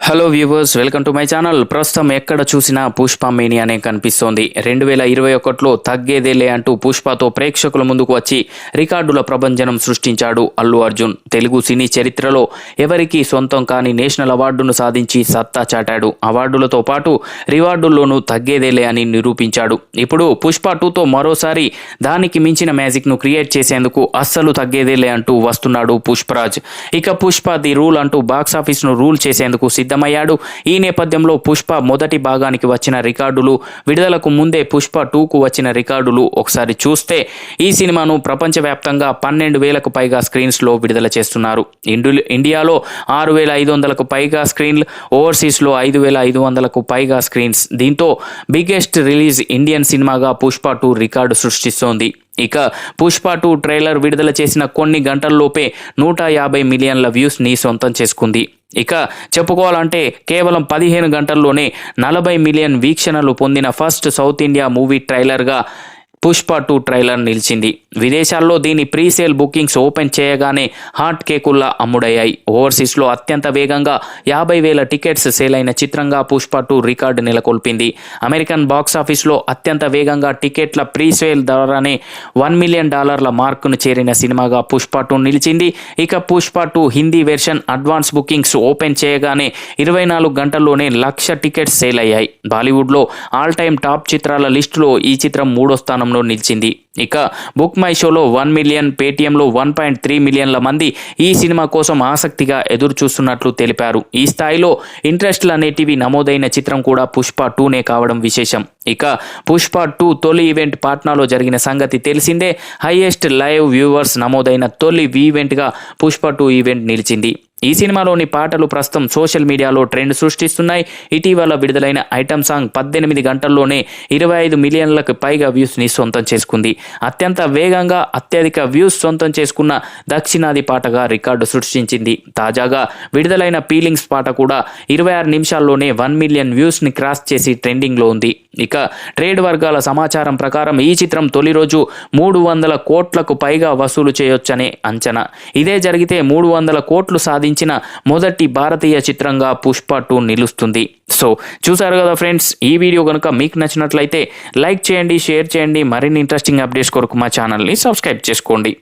Hello viewers welcome to my channel ప్రస్తుతం ఎక్కడ చూసినా పుష్ప మేనియానే కనిపిస్తోంది. రెండు వేల ఇరవై ఒకటిలో తగ్గేదేలే అంటూ పుష్పతో ప్రేక్షకుల ముందుకు వచ్చి రికార్డుల ప్రభంజనం సృష్టించాడు అల్లు అర్జున్. తెలుగు సినీ చరిత్రలో ఎవరికీ సొంతం కాని నేషనల్ అవార్డును సాధించి సత్తా చాటాడు. అవార్డులతో పాటు రివార్డుల్లోనూ తగ్గేదేలే అని నిరూపించాడు. ఇప్పుడు పుష్ప టూతో మరోసారి దానికి మించిన మ్యాజిక్ను క్రియేట్ చేసేందుకు అస్సలు తగ్గేదేలే అంటూ వస్తున్నాడు పుష్పరాజ్. ఇక పుష్ప ది రూల్ అంటూ బాక్సాఫీస్ను రూల్ చేసేందుకు సిద్ధమయ్యాడు. ఈ నేపథ్యంలో పుష్ప మొదటి భాగానికి వచ్చిన రికార్డులు విడుదలకు ముందే పుష్ప టూకు వచ్చిన రికార్డులు ఒకసారి చూస్తే ఈ సినిమాను ప్రపంచవ్యాప్తంగా పన్నెండు వేలకు పైగా స్క్రీన్స్లో విడుదల చేస్తున్నారు. ఇండు ఇండియాలో ఆరు వేల ఐదు వందలకు పైగా స్క్రీన్లు ఓవర్సీస్లో ఐదు వేల ఐదు వందలకు పైగా స్క్రీన్స్. దీంతో బిగ్గెస్ట్ రిలీజ్ ఇండియన్ సినిమాగా పుష్ప టూ రికార్డు సృష్టిస్తోంది. ఇక పుష్ప టూ ట్రైలర్ విడుదల చేసిన కొన్ని గంటల్లోపే నూట యాభై మిలియన్ల వ్యూస్ని సొంతం చేసుకుంది. ఇక చెప్పుకోవాలంటే కేవలం పదిహేను గంటల్లోనే నలభై మిలియన్ వీక్షణలు పొందిన ఫస్ట్ సౌత్ ఇండియా మూవీ ట్రైలర్గా పుష్ప టూ ట్రైలర్ నిలిచింది. విదేశాల్లో దీని ప్రీసేల్ బుకింగ్స్ ఓపెన్ చేయగానే హాట్ కేకుల్లా అమ్ముడయ్యాయి. ఓవర్సీస్లో అత్యంత వేగంగా యాభై వేల టికెట్స్ సేల్ అయిన చిత్రంగా పుష్ప టూ రికార్డు నెలకొల్పింది. అమెరికన్ బాక్స్ ఆఫీస్లో అత్యంత వేగంగా టికెట్ల ప్రీసేల్ ద్వారానే వన్ మిలియన్ డాలర్ల మార్కును చేరిన సినిమాగా పుష్ప టూ నిలిచింది. ఇక Pushpa two Hindi version advance bookings open చేయగానే ఇరవై నాలుగు గంటల్లోనే లక్ష టికెట్స్ సేల్ అయ్యాయి బాలీవుడ్లో ఆల్ టైమ్ టాప్ చిత్రాల లిస్టులో ఈ చిత్రం మూడో స్థానం స్థానంలో నిలిచింది. ఇక బుక్ మై షోలో వన్ మిలియన్ పేటీఎంలో వన్ పాయింట్ త్రీ మిలియన్ల మంది ఈ సినిమా కోసం ఆసక్తిగా ఎదురు చూస్తున్నట్లు తెలిపారు. ఈ స్థాయిలో ఇంట్రెస్ట్లు అనేటివి నమోదైన చిత్రం కూడా పుష్ప టూనే కావడం విశేషం. ఇక పుష్ప టూ తొలి ఈవెంట్ పాట్నాలో జరిగిన సంగతి తెలిసిందే. హైయెస్ట్ లైవ్ వ్యూవర్స్ నమోదైన తొలి ఈవెంట్గా పుష్ప టూ ఈవెంట్ నిలిచింది. ఈ సినిమాలోని పాటలు ప్రస్తుతం సోషల్ మీడియాలో ట్రెండ్ సృష్టిస్తున్నాయి. ఇటీవల విడుదలైన ఐటమ్ సాంగ్ పద్దెనిమిది గంటల్లోనే ఇరవై ఐదు మిలియన్లకు పైగా వ్యూస్ని సొంతం చేసుకుంది. అత్యంత వేగంగా అత్యధిక వ్యూస్ సొంతం చేసుకున్న దక్షిణాది పాటగా రికార్డు సృష్టించింది. తాజాగా విడుదలైన పీలింగ్స్ పాట కూడా ఇరవై ఆరు నిమిషాల్లోనే వన్ మిలియన్ వ్యూస్ని క్రాస్ చేసి ట్రెండింగ్లో ఉంది. ఇక ట్రేడ్ వర్గాల సమాచారం ప్రకారం ఈ చిత్రం తొలి రోజు మూడు వందల కోట్లకు పైగా వసూలు చేయొచ్చనే అంచనా. ఇదే జరిగితే మూడు వందల కోట్లు సాధించిన మొదటి భారతీయ చిత్రంగా పుష్ప టూ నిలుస్తుంది. సో చూసారు కదా ఫ్రెండ్స్ ఈ వీడియో కనుక మీకు నచ్చినట్లయితే లైక్ చేయండి షేర్ చేయండి మరిన్ని ఇంట్రెస్టింగ్ అప్డేట్స్ కొరకు మా ఛానల్ని సబ్స్క్రైబ్ చేసుకోండి.